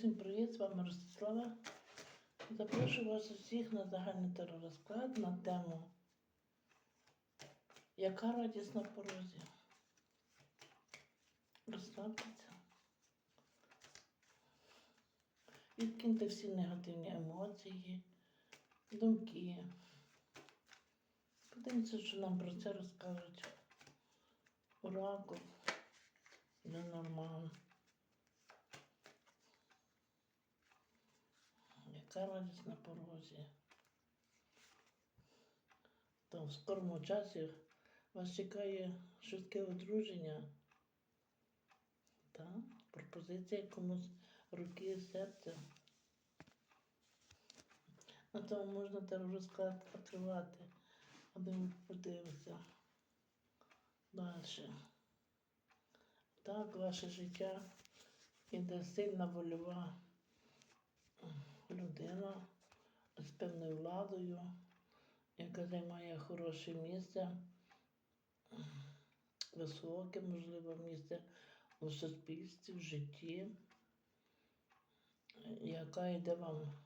Усім привіт, з вами Ростислава. Запрошую вас усіх на загальний теророзклад на тему Яка радість на порозі? Розслабтеся. Відкиньте всі негативні емоції, думки. Подивіться, що нам про це розкажуть. Оракул, Ленорман. Яка на порозі. То в скорому часі вас чекає швидке одруження. Та, пропозиція комусь руки і серця. На тому можна теророзклад відкривати, аби подивитися далі. Так, ваше життя іде сильна вольова людина з певною владою, яка займає хороше місце, високе, можливо, місце у суспільстві, в житті, яка йде вам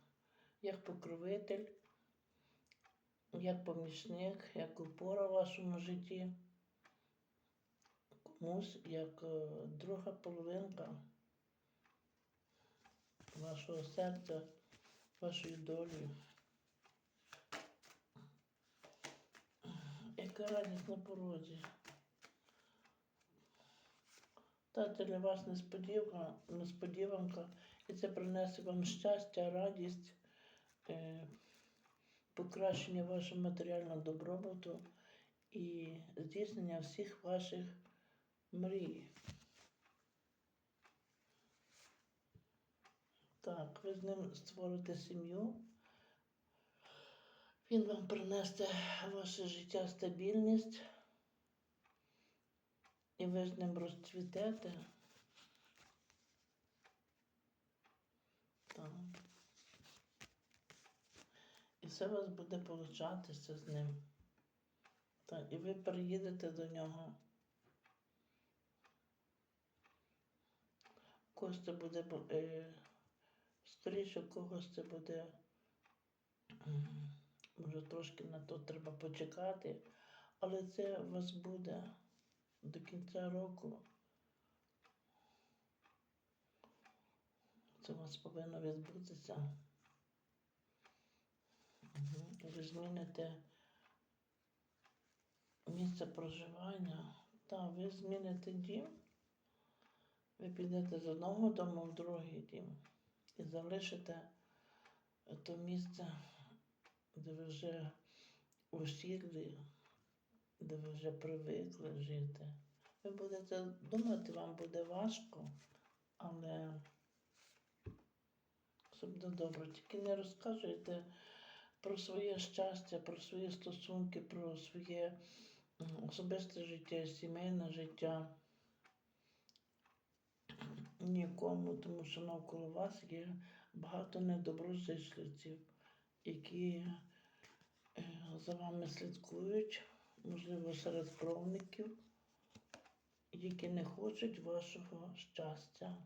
як покровитель, як помічник, як опора в вашому житті, комусь як е, друга половинка вашого серця, вашої долі. Яка радість на порозі. Та це для вас несподіванка, несподіванка, і це принесе вам щастя, радість, е, покращення вашого матеріального добробуту і здійснення всіх ваших мрій. Так, ви з ним створите сім'ю. Він вам принесе ваше життя стабільність. І ви з ним розцвітете. Так. І все у вас буде получатися з ним. Так, і ви приїдете до нього. Це буде е, скоріше, когось це буде. Може, трошки на то треба почекати, але це у вас буде до кінця року. Це у вас повинно відбутися. Ви зміните місце проживання. Так, ви зміните дім. Ви підете з одного дому в другий дім і залишите то місце, де ви вже усіли, де ви вже привикли жити. Ви будете думати, вам буде важко, але все буде добре. Тільки не розказуйте про своє щастя, про свої стосунки, про своє особисте життя, сімейне життя нікому, тому що навколо вас є багато недоброзичливців, які е, за вами слідкують, можливо, серед кровників, які не хочуть вашого щастя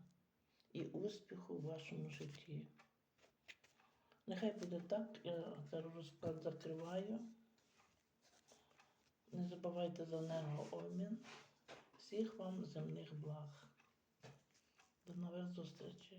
і успіху в вашому житті. Нехай буде так, я зараз розклад закриваю. Не забувайте за енергообмін. Всіх вам земних благ. До нових зустрічей.